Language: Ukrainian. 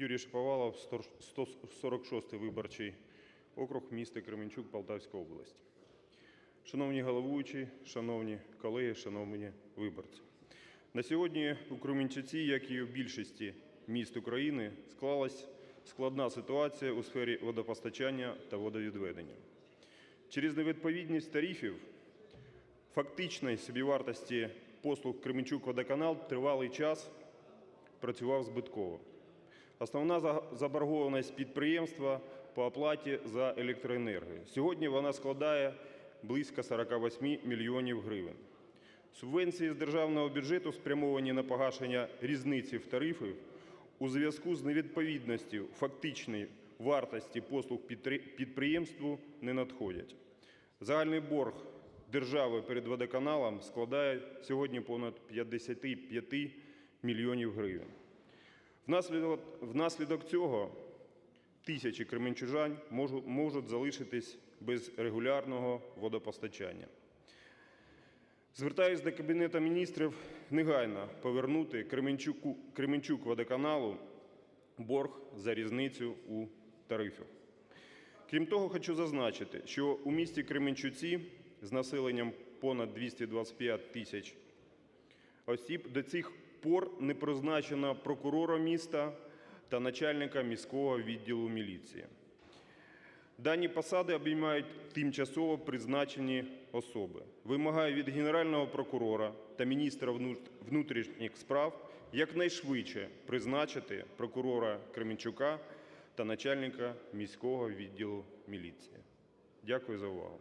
Юрій Шаповалов, 146 виборчий округ, місто Кременчук, Полтавська область. Шановні головуючі, шановні колеги, шановні виборці. На сьогодні у Кременчуці, як і у більшості міст України, склалась складна ситуація у сфері водопостачання та водовідведення. Через невідповідність тарифів фактичної собівартості послуг Кременчук-Водоканал тривалий час працював збитково. Основна заборгованість підприємства по оплаті за електроенергію. Сьогодні вона складає близько 48 мільйонів гривень. Субвенції з державного бюджету спрямовані на погашення різниці в тарифах у зв'язку з невідповідністю фактичної вартості послуг підприємству не надходять. Загальний борг держави перед водоканалом складає сьогодні понад 55 мільйонів гривень. Внаслідок, цього тисячі кременчужан можу- можуть залишитись без регулярного водопостачання. Звертаюсь до Кабінету міністрів негайно повернути Кременчук водоканалу борг за різницю у тарифах. Крім того, хочу зазначити, що у місті Кременчуці з населенням понад 225 тисяч осіб до цих пор не призначено прокурора міста та начальника міського відділу міліції. Дані посади обіймають тимчасово призначені особи. Вимагаю від Генерального прокурора та міністра внутрішніх справ якнайшвидше призначити прокурора Кременчука та начальника міського відділу міліції. Дякую за увагу.